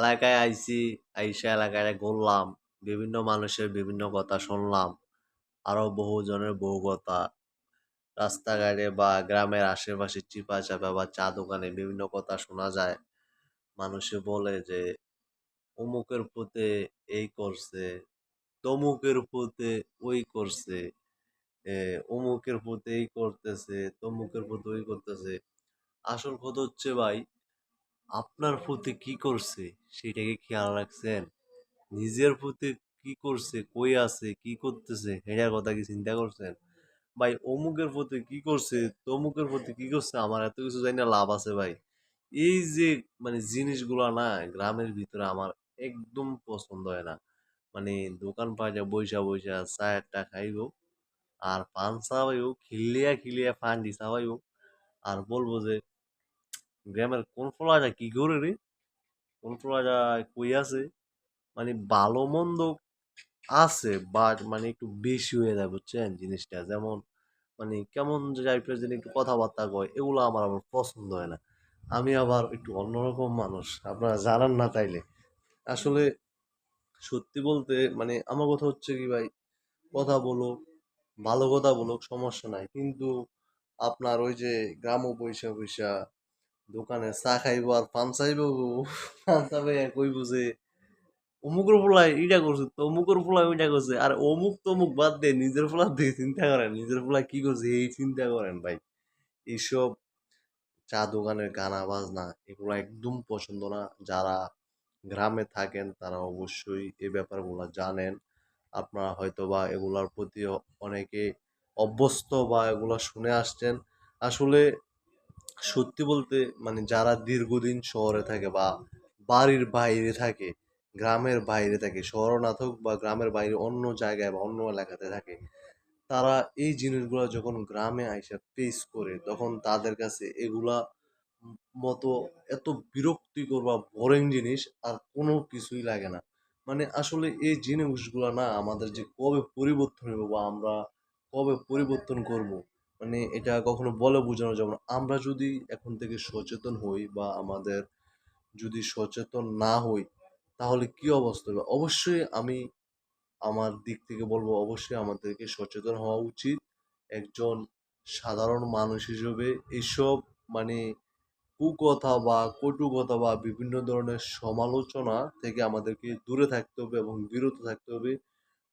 এলাকায় আইছি আইসা এলাকায় ঘুরলাম, বিভিন্ন মানুষের বিভিন্ন কথা শুনলাম, আরও বহু জনের বহু কথা। রাস্তাঘাটে বা গ্রামের আশেপাশে চিপা চাপা বা চা দোকানে বিভিন্ন কথা শোনা যায়। মানুষে বলে যে, অমুকের পুতে এই করছে, তমুকের পুতে ওই করছে অমুকের পুতে এই করতেছে, তমুকের পুতে ওই করতেছে। আসল কথা হচ্ছে ভাই আপনার প্রতি কি করছে? সেটাকে খেয়াল রাখছেন? নিজের প্রতি কি করছে? কই আছে? কি করতেছে? সেটার কথা কি চিন্তা করছেন? ভাই, অমুকের প্রতি কি করছে? তমুকের প্রতি কি করছে? আমার এত কিছু জানি না, লাভ আছে ভাই। এই যে মানে জিনিসগুলো না, গ্রামের ভিতরে আমার একদম পছন্দ হয় না। মানে দোকান পাটে বইসা চা একটা খাইবো, আর পান চাবাইও খিলিয়া খিলিয়া পান দি চাবাইও আর বলব যে গ্রামের কোন ফলাটা কি করে রে? কোন ফলাটা কই আছে? মানে ভালো মন্দ আছে বাট মানে একটু বেশি হয়ে যায়, বুঝছেন? জিনিসটা যেমন মানে কেমন টাইপের যেন একটু কথাবার্তা কয়, এগুলো আমার আমার পছন্দ হয় না। আমি আবার একটু অন্যরকম মানুষ, আপনারা জানান না তাইলে। আসলে সত্যি বলতে মানে আমার কথা হচ্ছে কি ভাই, কথা বলো ভালো কথা বলো সমস্যা নাই। কিন্তু আপনার ওই যে গ্রাম পয়সা পয়সা দোকানে চা খাইবো আর পান চাইব পান চাবে কই বুঝে অমুকের পোলায় ইটা করছে, তমুকের পোলায় ওইটা করছে। আর অমুক তমুক বাদ দিয়ে নিজের পোলার দিয়ে চিন্তা করেন। নিজের পোলা কি করছে, এই চিন্তা করেন ভাই। এইসব চা দোকানের গানা বাজনা এগুলো একদম পছন্দ না। যারা গ্রামে থাকেন, তারা অবশ্যই এই ব্যাপারগুলো জানেন। আপনারা হয়তো বা এগুলার প্রতি অনেকে অভ্যস্ত বা এগুলো শুনে আসছেন। আসলে সত্যি বলতে মানে যারা দীর্ঘদিন শহরে থাকে বা বাড়ির বাইরে থাকে, গ্রামের বাইরে থাকে শহর না থাকুক বা গ্রামের বাইরে অন্য জায়গায় বা অন্য এলাকাতে থাকে, তারা এই জিনিসগুলো যখন গ্রামে আইসা ফেস করে, তখন তাদের কাছে এগুলা মতো এত বিরক্তিকর বা বোরিং জিনিস আর কোনো কিছুই লাগে না। মানে আসলে এই জিনিসগুলো না আমাদের যে কবে পরিবর্তন হবে বা আমরা কবে পরিবর্তন করব মানে এটা কখনো বলে বোঝানো যাবে না। আমরা যদি এখন থেকে সচেতন হই বা আমাদের যদি সচেতন না হই, তাহলে কি অবস্থা হবে? অবশ্যই আমি আমার দিক থেকে বলব, অবশ্যই আমাদেরকে সচেতন হওয়া উচিত। একজন সাধারণ মানুষ হিসেবে এইসব মানে কুকথা বা কটু কথা বা বিভিন্ন ধরনের সমালোচনা থেকে আমাদেরকে দূরে থাকতে হবে এবং বিরত থাকতে হবে।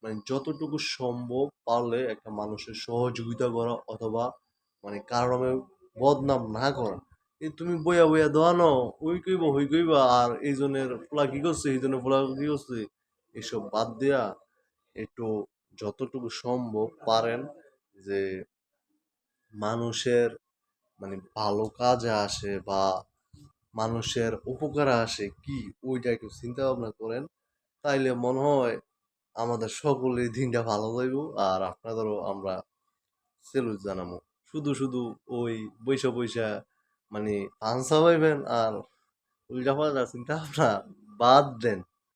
মানে যতটুকু সম্ভব পারলে একটা মানুষের সহযোগিতা করা অথবা মানে কারও নামে বদনাম না করা। এই তুমি বইয়া বইয়া দোয়ানো ওই কইবা হই কইবা, আর এই জনের ফোলা কি করছে, এই জনের ফোলা কি করছে, এসব বাদ দেয়া একটু যতটুকু সম্ভব পারেন যে মানুষের মানে ভালো কাজে আসে বা মানুষের উপকারে আসে কি, ওইটা একটু চিন্তা ভাবনা করেন। তাইলে মনে হয় আমাদের সকলের দিনটা ভালো যাইব, আর আপনাদেরও আমরা সেলুট জানাব শুধু শুধু ওই বৈশা বৈশা মানে পান চাবাইবেন আর উল্টা পাল্টা চিন্তা আপনার বাদ দেন।